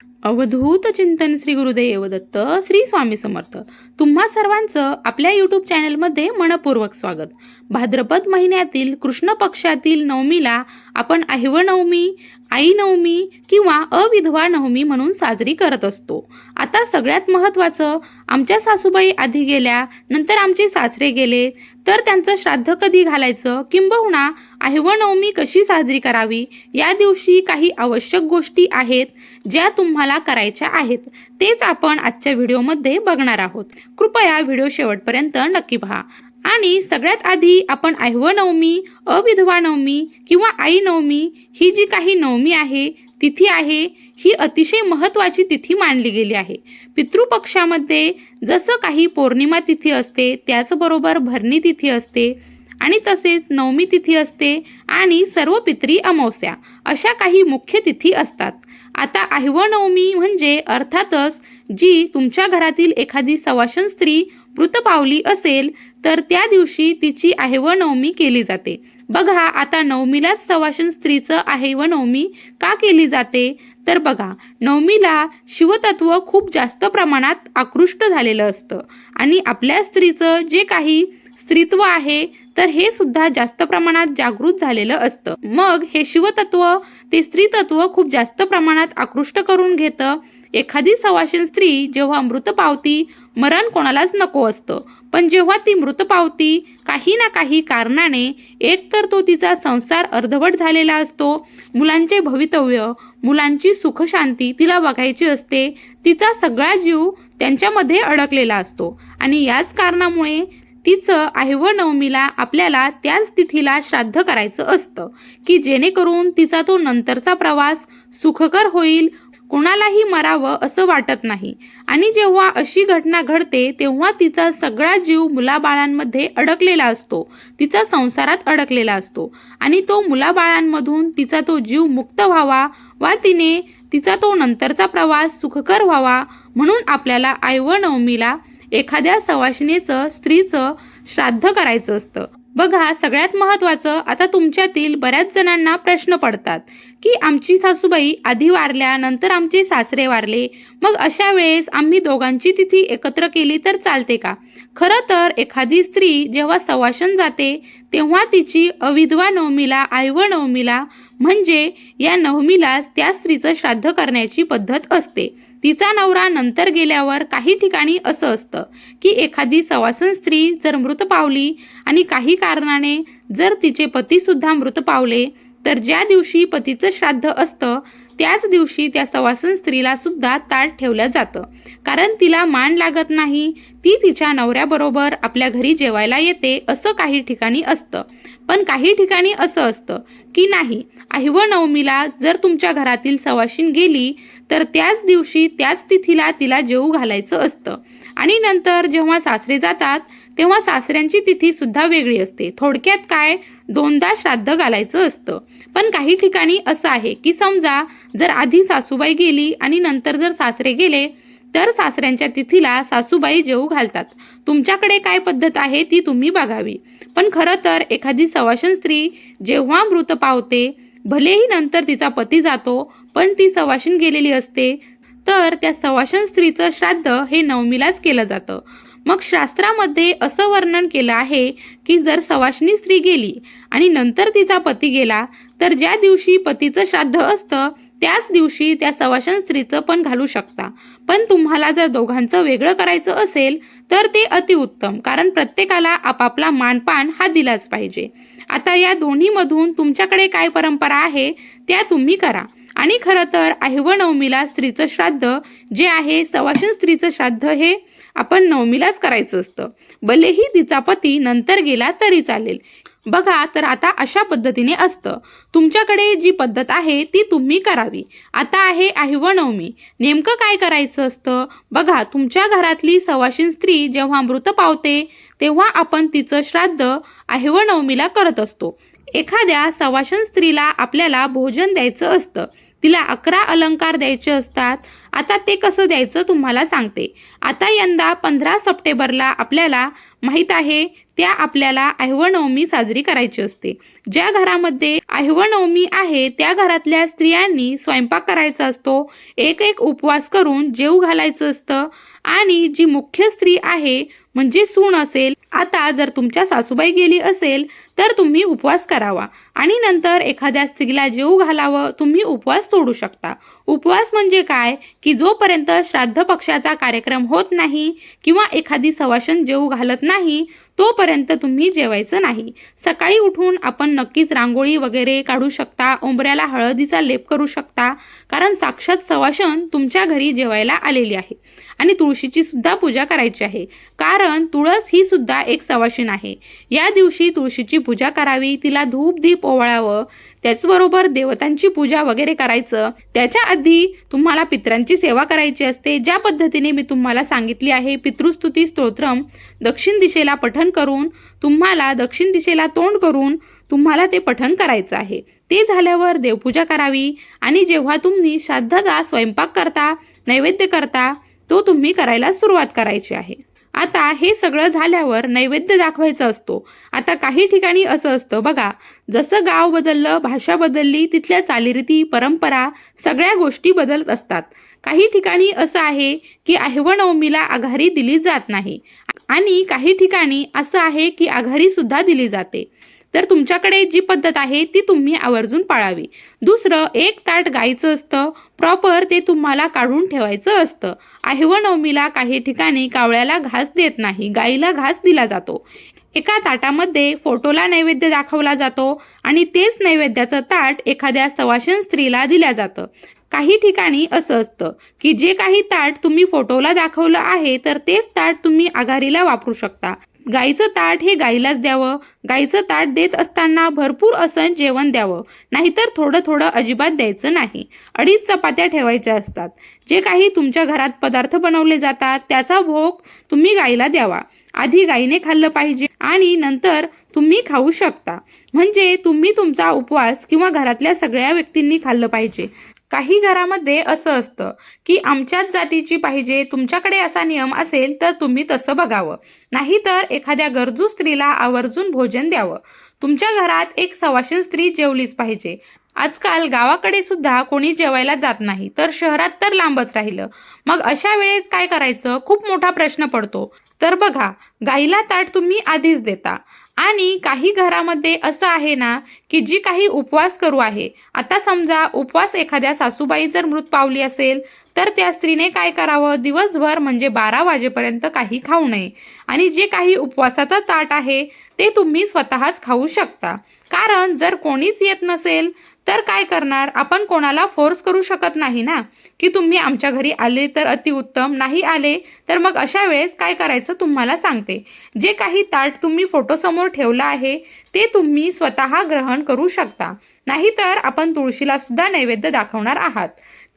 अवधूत चिंतन श्री गुरुदेव दत्त श्री स्वामी समर्थ. तुम्हा सर्वांचं आपल्या यूट्यूब चॅनलमध्ये मनपूर्वक स्वागत. भाद्रपद महिन्यातील कृष्ण पक्षातील नवमीला आपण अहिवनवमी आई नवमी किंवा अविधवा नवमी म्हणून साजरी करत असतो. आता सगळ्यात महत्त्वाचं आमच्या सासूबाई आधी गेल्या नंतर आमचे सासरे गेले तर त्यांचं श्राद्ध कधी घालायचं? किंबहुना नवमी कशी साजरी करावी? या दिवशी काही आवश्यक गोष्टी आहेत ज्या तुम्हाला करायच्या आहेत. तेच आपण आजच्या व्हिडिओमध्ये बघणार आहोत. कृपया व्हिडिओ शेवटपर्यंत नक्की पहा. आणि सगळ्यात आधी आपण आहिव नवमी अविधवा नवमी किंवा आई नवमी ही जी काही नवमी आहे तिथी आहे ही अतिशय महत्त्वाची तिथी मानली गेली आहे. पितृपक्षामध्ये जसं काही पौर्णिमा तिथी असते त्याचबरोबर भरणी तिथी असते आणि तसेच नवमी तिथी असते आणि सर्व पित्री अमावस्या अशा काही मुख्य तिथी असतात. आता आहिव नवमी म्हणजे अर्थातच जी तुमच्या घरातील एखादी सवाशन स्त्री मृत पावली असेल तर त्या दिवशी तिची आहिव नवमी केली जाते. बघा आता नवमीलाच सवाशन स्त्रीचं आहिव नवमी का केली जाते? तर बघा नवमीला शिवतत्व खूप जास्त प्रमाणात आकृष्ट झालेलं असतं. आणि आपल्या स्त्रीचं जे काही स्त्रीत्व आहे तर हे सुद्धा जास्त प्रमाणात जागृत झालेलं असतं. मग हे शिवतत्व ते स्त्रीतत्व खूप जास्त प्रमाणात आकृष्ट करून घेतं. एखादी सवाशीन स्त्री जेव्हा मृत पावती मरण कोणालाच नको असतं पण जेव्हा ती मृत पावती काही ना काही कारणाने एक तर तो तिचा संसार अर्धवट झालेला असतो मुलांचे भवितव्य मुलांची सुखशांती तिला बघायची असते तिचा सगळा जीव त्यांच्यामध्ये अडकलेला असतो. आणि याच कारणामुळे तिचं आहिव नवमीला आपल्याला त्याच तिथीला श्राद्ध करायचं असतं की जेणेकरून तिचा तो नंतरचा प्रवास सुखकर होईल कोणालाही मरावं असं वाटत नाही. आणि जेव्हा अशी घटना घडते तेव्हा तिचा सगळा जीव मुलाबाळांमध्ये अडकलेला असतो. तिचा संसारात अडकलेला असतो. आणि तो मुलाबाळांमधून तिचा तो जीव मुक्त व्हावा वा तिने तिचा तो नंतरचा प्रवास सुखकर व्हावा म्हणून आपल्याला आयव नवमीला एखाद्या सवाशिनीचं स्त्रीचं श्राद्ध करायचं असतं. बघा सगळ्यात महत्त्वाचं आता तुमच्यातील बऱ्याच जणांना प्रश्न पडतात. की आमची सासूबाई आधी वारल्या नंतर आमचे सासरे वारले. मग अशा वेळेस आम्ही दोघांची तिथी एकत्र केली तर चालते का? खरं तर एखादी स्त्री जेव्हा सवाशन जाते तेव्हा तिची अविधवा नवमीला आयव नवमीला म्हणजे या नवमीलाच त्या स्त्रीचं श्राद्ध करण्याची पद्धत असते. तिचा नवरा नंतर गेल्यावर काही ठिकाणी असं असतं की एखादी सवासन स्त्री जर मृत पावली आणि काही कारणाने जर तिचे पतीसुद्धा मृत पावले तर ज्या दिवशी पतीचं श्राद्ध असतं त्याच दिवशी त्या सवासन स्त्रीला सुद्धा ताट ठेवलं जातं. कारण तिला मान लागत नाही ती तिच्या नवऱ्याबरोबर आपल्या घरी जेवायला येते असं काही ठिकाणी असतं. पण काही ठिकाणी असं असतं की नाही आहिव नवमीला जर तुमच्या घरातील सवाशीन गेली तर त्याच दिवशी त्याच तिथीला तिला जेवू घालायचं असतं. आणि नंतर जेव्हा सासरे जातात तेव्हा सासऱ्यांची तिथी सुद्धा वेगळी असते. थोडक्यात काय? दोनदा श्राद्ध घालायचं असतं. पण काही ठिकाणी असं आहे की समजा जर आधी सासूबाई गेली आणि नंतर जर सासरे गेले तर सासऱ्यांच्या तिथीला सासूबाई जेवू घालतात. तुमच्याकडे काय पद्धत आहे ती तुम्ही बघावी. पण खरं तर एखादी सवाशन स्त्री जेव्हा मृत पावते भलेही नंतर तिचा पती जातो पण ती सवाशन गेलेली असते तर त्या सवाशन स्त्रीचं श्राद्ध हे नवमीलाच केलं जातं. मग शास्त्रामध्ये असं वर्णन केलं आहे की जर सवाशनी स्त्री गेली आणि नंतर तिचा पती गेला तर ज्या दिवशी पतीचं श्राद्ध असतं त्याच दिवशी त्या सवाशन स्त्रीचं पण घालू शकता. पण तुम्हाला जर दोघांचं वेगळं करायचं असेल तर ते अतिउत्तम कारण प्रत्येकाला आपापला मानपान हा दिलाच पाहिजे. आता या दोन्हीमधून तुमच्याकडे काय परंपरा आहे त्या तुम्ही करा. आणि खरं तर आहिव नवमीला स्त्रीचं श्राद्ध जे आहे सवाशन स्त्रीचं श्राद्ध हे आपण नवमीलाच करायचं असतं. भलेही तिचा पती नंतर गेला तरी चालेल. बघा तर आता अशा पद्धतीने असतं. तुमच्याकडे जी पद्धत आहे ती तुम्ही करावी. आता आहे आहिव नवमी नेमकं काय करायचं असतं? बघा तुमच्या घरातली सवाशीन स्त्री जेव्हा मृत पावते तेव्हा आपण तिचं श्राद्ध आहिव नवमीला करत असतो. एखाद्या सवाशन स्त्रीला आपल्याला भोजन द्यायचं असतं. तिला अकरा अलंकार द्यायचे असतात. आता ते कसं द्यायचं तुम्हाला सांगते. आता यंदा पंधरा सप्टेंबरला आपल्याला माहीत आहे त्या आपल्याला अहिवनवमी साजरी करायची असते. ज्या घरामध्ये अहिवनवमी आहे त्या घरातल्या स्त्रियांनी स्वयंपाक करायचा असतो. एक एक उपवास करून जेव घालायचं असतं. आणि जी मुख्य स्त्री आहे म्हणजे सून असेल. आता जर तुमच्या सासूबाई गेली असेल तर तुम्ही उपवास करावा. आणि नंतर एखाद्या स्त्रीला जेव घालावं तुम्ही उपवास सोडू शकता. उपवास म्हणजे काय? की जोपर्यंत श्राद्ध पक्षाचा कार्यक्रम होत नाही किंवा एखादी सवाशन जेव घालत नाही तोपर्यंत तुम्ही जेवायचं नाही. सकाळी उठून आपण नक्कीच रांगोळी वगैरे काढू शकता उंबऱ्याला हळदीचा लेप करू शकता कारण साक्षात सवाशन तुमच्या घरी जेवायला आलेली आहे. आणि तुळशीची सुद्धा पूजा करायची आहे. कारण तुळस ही सुद्धा एक सवाशीण आहे. या दिवशी तुळशीची पूजा करावी तिला धूप दीप ओवाळावं त्याचबरोबर देवतांची पूजा वगैरे करायचं. त्याच्या आधी तुम्हाला पित्रांची सेवा करायची असते. ज्या पद्धतीने मी तुम्हाला सांगितली आहे पितृस्तुती स्तोत्रम दक्षिण दिशेला पठण करून तुम्हाला दक्षिण दिशेला तोंड करून तुम्हाला ते पठण करायचं आहे. ते झाल्यावर देवपूजा करावी आणि जेव्हा तुम्ही श्राद्धाचा स्वयंपाक करता नैवेद्य करता तो तुम्ही करायला सुरुवात करायची आहे. आता हे सगळं झाल्यावर नैवेद्य दाखवायचा असतो. आता काही ठिकाणी असं असतं. बघा जसं गाव बदललं भाषा बदलली तिथल्या चालीरीती परंपरा सगळ्या गोष्टी बदलत असतात. काही ठिकाणी असं आहे की अहिवनवमीला आघारी दिली जात नाही. आणि काही ठिकाणी असं आहे की आघारी सुद्धा दिली जाते. तर तुमच्याकडे जी पद्धत आहे ती तुम्ही आवर्जून पाळावी. दुसरं एक ताट गायचं असतं. प्रॉपर ते तुम्हाला काढून ठेवायचं असतं. आहिवनवमीला काही ठिकाणी कावळ्याला घास देत नाही गाईला घास दिला जातो. एका ताटामध्ये फोटोला नैवेद्य दाखवला जातो आणि तेच नैवेद्याचं ताट एखाद्या सवाशन स्त्रीला दिल्या जातं. काही ठिकाणी असं असतं की जे काही ताट तुम्ही फोटोला दाखवलं आहे तर तेच ताट तुम्ही आघारीला वापरू शकता. गाईचं ताट हे गाईलाच द्यावं. गाईचं ताट देत असताना भरपूर असं जेवण द्यावं. नाहीतर थोडं थोडं अजिबात द्यायचं नाही. अडीच चपात्या ठेवायच्या असतात. जे काही तुमच्या घरात पदार्थ बनवले जातात त्याचा भोग तुम्ही गाईला द्यावा. आधी गाईने खाल्लं पाहिजे आणि नंतर तुम्ही खाऊ शकता. म्हणजे तुम्ही तुमचा उपवास किंवा घरातल्या सगळ्या व्यक्तींनी खाल्लं पाहिजे. काही घरामध्ये असं असतं की आमच्याच जातीची पाहिजे तुमच्याकडे असा नियम असेल तर तुम्ही तसं बघावं. नाहीतर एखाद्या गरजू स्त्रीला आवर्जून भोजन द्यावं. तुमच्या घरात एक सवाशील स्त्री जेवलीच पाहिजे. आजकाल गावाकडे सुद्धा कोणी जेवायला जात नाही तर शहरात तर लांबच राहिलं. मग अशा वेळेस काय करायचं? खूप मोठा प्रश्न पडतो. तर बघा गाईला ताट तुम्ही आधीच देता. आणि काही घरामध्ये असं आहे ना की जी काही उपवास करू आहे. आता समजा उपवास एखाद्या सासूबाई जर मृत पावली असेल तर त्या स्त्रीने काय करावं? दिवसभर म्हणजे बारा वाजेपर्यंत काही खाऊ नये. आणि जे काही उपवासाचं ताट आहे ते तुम्ही स्वतःच खाऊ शकता. कारण जर कोणीच येत नसेल तर काय करणार? आपण कोणाला फोर्स करू शकत नाही ना? की तुम्ही आमच्या घरी आले तर अतिउत्तम नाही आले तर मग अशा वेळेस काय करायचं तुम्हाला सांगते. जे काही ताट तुम्ही फोटोसमोर ठेवलं आहे ते तुम्ही स्वतः ग्रहण करू शकता. नाहीतर आपण तुळशीला सुद्धा नैवेद्य दाखवणार आहात.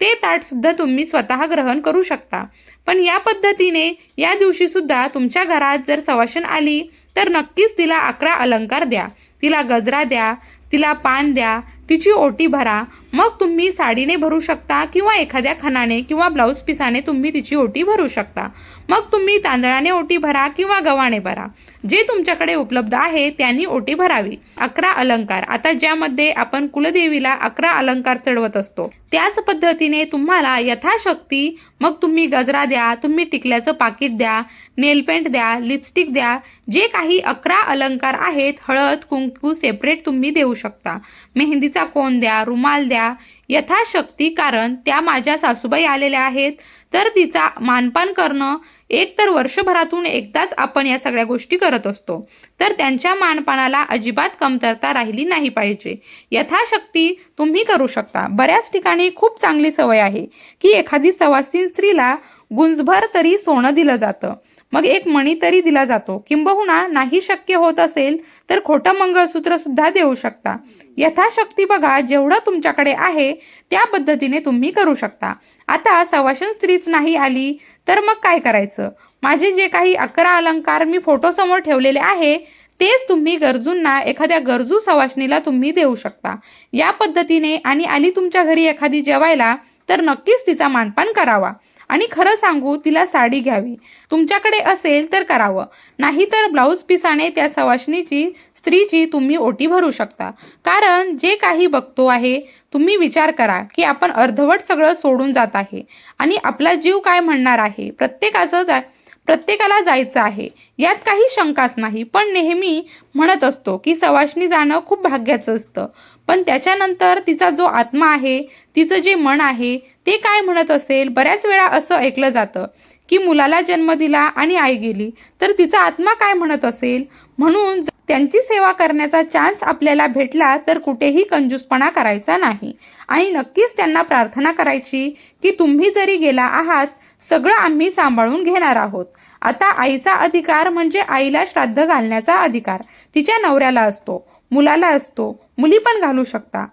ते ताट सुद्धा तुम्ही स्वतः ग्रहण करू शकता. पण या पद्धतीने या दिवशी सुद्धा तुमच्या घरात जर सवाशन आली तर नक्कीच तिला अकरा अलंकार द्या. तिला गजरा द्या तिला पान द्या तिची ओटी भरा. मग तुम्ही साडीने भरू शकता किंवा एखाद्या खणाने किंवा ब्लाऊज पिसाने तुम्ही तिची ओटी भरू शकता. मग तुम्ही तांदळाने ओटी भरा किंवा गव्हाणे भरा. जे तुमच्याकडे उपलब्ध आहे त्यांनी ओटी भरावी. अकरा अलंकार. आता ज्यामध्ये आपण कुलदेवीला अकरा अलंकार चढवत असतो. त्याच पद्धतीने तुम्हाला यथाशक्ती मग तुम्ही गजरा द्या तुम्ही टिकल्याचं पाकिट द्या नेलपेंट द्या लिपस्टिक द्या जे काही अकरा अलंकार आहेत हळद कुंकू सेपरेट तुम्ही देऊ शकता. मेहंदीचा कोण द्या रुमाल द्या यथाशक्ती कारण त्या माझ्या सासूबाई आलेल्या आहेत. तर तिचा मानपान करणं एक तर वर्षभरातून एकदाच आपण या सगळ्या गोष्टी करत असतो. तर त्यांच्या मानपानाला अजिबात कमतरता राहिली नाही पाहिजे. यथाशक्ती तुम्ही करू शकता. बऱ्याच ठिकाणी खूप चांगली सवय आहे की एखादी सवासीन स्त्रीला गुंजभर तरी सोनं दिलं जातं. मग एक मणी तरी दिला जातो. किंबहुना नाही शक्य होत असेल तर खोटं मंगळसूत्र सुद्धा देऊ शकता. यथाशक्ती बघा जेवढं तुमच्याकडे आहे त्या पद्धतीने तुम्ही करू शकता. आता सवाशन स्त्रीच नाही आली तर मग काय करायचं? माझे जे काही अकरा अलंकार मी फोटोसमोर ठेवलेले आहे तेच तुम्ही गरजूंना एखाद्या गरजू सवाशनीला तुम्ही देऊ शकता. या पद्धतीने आणि आली तुमच्या घरी एखादी जेवायला तर नक्कीच तिचा मानपान करावा. आणि खरं सांगू तिला साडी घ्यावी. तुमच्याकडे असेल तर करावं. नाहीतर ब्लाऊज पिसाने त्या सवाशनीची स्त्रीची तुम्ही ओटी भरू शकता. कारण जे काही बघतो आहे तुम्ही विचार करा की आपण अर्धवट सगळं सोडून जात आहे. आणि आपला जीव काय म्हणणार आहे? प्रत्येकाचं जा प्रत्येकाला जायचं आहे. यात काही शंकाच नाही. पण नेहमी म्हणत असतो की सवाशनी जाणं खूप भाग्याचं असतं. पण त्याच्यानंतर तिचा जो आत्मा आहे तिचं जे मन आहे ते काय म्हणत असेल? बऱ्याच वेळा असं ऐकलं जातं की मुलाला जन्म दिला आणि आई गेली तर तिचा आत्मा काय म्हणत असेल? म्हणून त्यांची सेवा करण्याचा चान्स आपल्याला भेटला तर कुठेही कंजूसपणा करायचा नाही. आणि नक्कीच त्यांना प्रार्थना करायची की तुम्ही जरी गेला आहात सगळं आम्ही सांभाळून घेणार आहोत. आता आईचा अधिकार म्हणजे आईला श्राद्ध घालण्याचा अधिकार. तिच्या नवऱ्याला असतो. मुलाला असतो. मुली पण घालू शकता.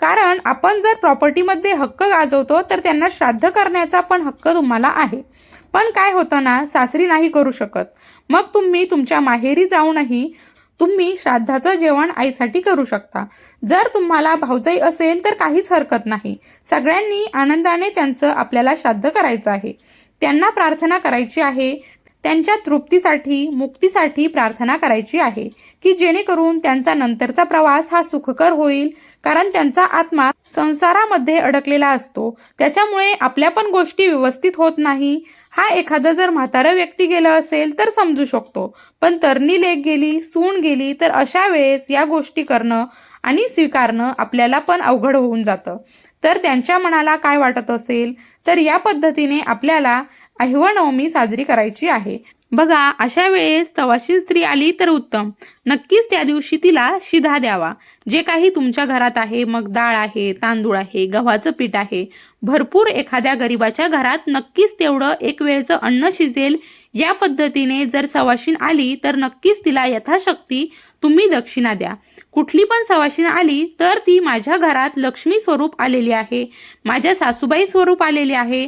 कारण आपण जर प्रॉपर्टीमध्ये हक्क गाजवतो तर त्यांना श्राद्ध करण्याचा पण हक्क तुम्हाला आहे. पण काय होतं ना सासरी नाही करू शकत. मग तुम्ही तुमच्या माहेरी जाऊनही तुम्ही श्राद्धाचं जेवण आईसाठी करू शकता. जर तुम्हाला भाऊजाई असेल तर काहीच हरकत नाही. सगळ्यांनी आनंदाने त्यांचं आपल्याला श्राद्ध करायचं आहे. त्यांना प्रार्थना करायची आहे. त्यांच्या तृप्तीसाठी मुक्तीसाठी प्रार्थना करायची आहे की जेणेकरून त्यांचा नंतरचा प्रवास हा सुखकर होईल. कारण त्यांचा आत्मा संसारामध्ये अडकलेला असतो. त्याच्यामुळे आपल्या पण गोष्टी व्यवस्थित होत नाही. हा एखादा जर म्हातारं व्यक्ती गेलं असेल तर समजू शकतो. पण तरणी लेख गेली सून गेली तर अशा वेळेस या गोष्टी करणं आणि स्वीकारणं आपल्याला पण अवघड होऊन जातं. तर त्यांच्या मनाला काय वाटत असेल? तर या पद्धतीने आपल्याला अहिवनवमी साजरी करायची आहे. बघा अशा वेळेस तवाशी स्त्री आली तर उत्तम. नक्कीच त्या दिवशी तिला शिधा द्यावा. जे काही तुमच्या घरात आहे मग डाळ आहे तांदूळ आहे गव्हाचं पीठ आहे भरपूर एखाद्या गरिबाच्या घरात नक्कीच तेवढं एक वेळचं अन्न शिजेल. या पद्धतीने जर सवाशीन आली तर नक्कीच तिला यथाशक्ती तुम्ही दक्षिणा द्या. कुठली पण सवाशीन आली तर ती माझ्या घरात लक्ष्मी स्वरूप आलेली आहे. माझ्या सासूबाई स्वरूप आलेली आहे.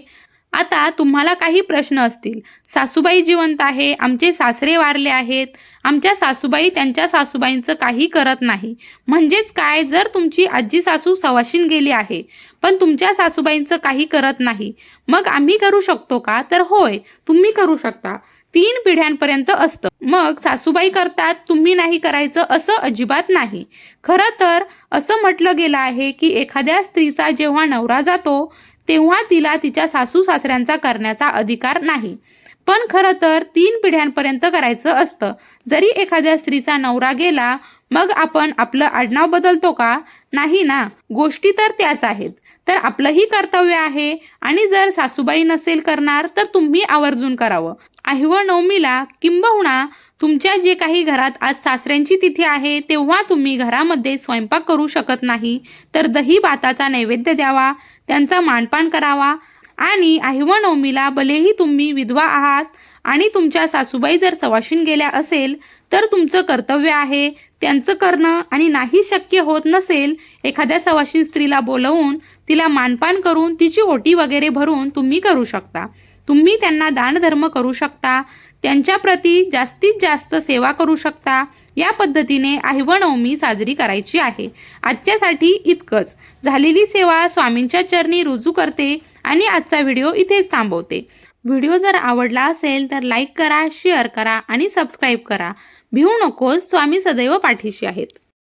आता तुम्हाला काही प्रश्न असतील. सासूबाई जिवंत आहे आमचे सासरे वारले आहेत. आमच्या सासूबाई त्यांच्या सासूबाईंचं काही करत नाही. म्हणजेच काय? जर तुमची आजी सासू सवाशीन गेली आहे पण तुमच्या सासूबाईंचं काही करत नाही मग आम्ही करू शकतो का? तर होय तुम्ही करू शकता. तीन पिढ्यांपर्यंत असतं. मग सासूबाई करतात तुम्ही नाही करायचं असं अजिबात नाही. खरं तर असं म्हटलं गेलं आहे की एखाद्या स्त्रीचा जेव्हा नवरा जातो तेव्हा तिला तिच्या सासू सासऱ्यांचा करण्याचा अधिकार नाही. पण खरं तर तीन पिढ्यांपर्यंत करायचं असतं. जरी एखाद्या स्त्रीचा नवरा गेला मग आपण आपलं आडनाव बदलतो का? नाही ना. गोष्टी तर त्याच आहेत. तर आपलंही कर्तव्य आहे आणि जर सासूबाई नसेल करणार तर तुम्ही आवर्जून करावं. आहिव नवमीला किंबहुना तुमच्या जे काही घरात आज सासऱ्यांची तिथी आहे तेव्हा तुम्ही घरामध्ये स्वयंपाक करू शकत नाही. तर दही भाताचा नैवेद्य द्यावा त्यांचा मानपान करावा. आणि आहिव नवमीला भलेही तुम्ही विधवा आहात आणि तुमच्या सासूबाई जर सवाशीन गेल्या असेल तर तुमचं कर्तव्य आहे त्यांचं करणं आणि नाही शक्य होत नसेल एखाद्या सवाशीन स्त्रीला बोलवून तिला मानपान करून तिची ओटी वगैरे भरून तुम्ही करू शकता. तुम्ही त्यांना दानधर्म करू शकता त्यांच्याप्रती जास्तीत जास्त सेवा करू शकता. या पद्धतीने आहिवनवमी साजरी करायची आहे. आजच्यासाठी इतकंच. झालेली सेवा स्वामींच्या चरणी रुजू करते आणि आजचा व्हिडिओ इथेच थांबवते. व्हिडिओ जर आवडला असेल तर लाईक करा शेअर करा आणि सबस्क्राईब करा. भिवू नकोस स्वामी सदैव पाठीशी आहेत.